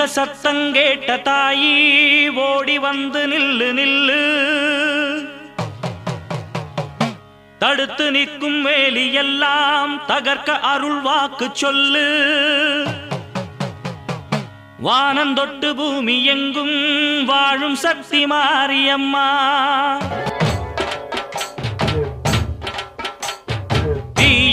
தக்க சத்தங்கேட்ட தாயி ஓடி வந்து நில்லு நில்லு. தடுத்து நிற்கும் வேலி எல்லாம் தகர்க்க அருள் வாக்கு சொல்லு. வானந்தொட்டு பூமி எங்கும் வாழும் சக்தி மாரியம்மா.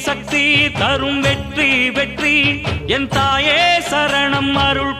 சக்தி தரும் வெற்றி வெற்றி. என் தாயே சரணம் அருள்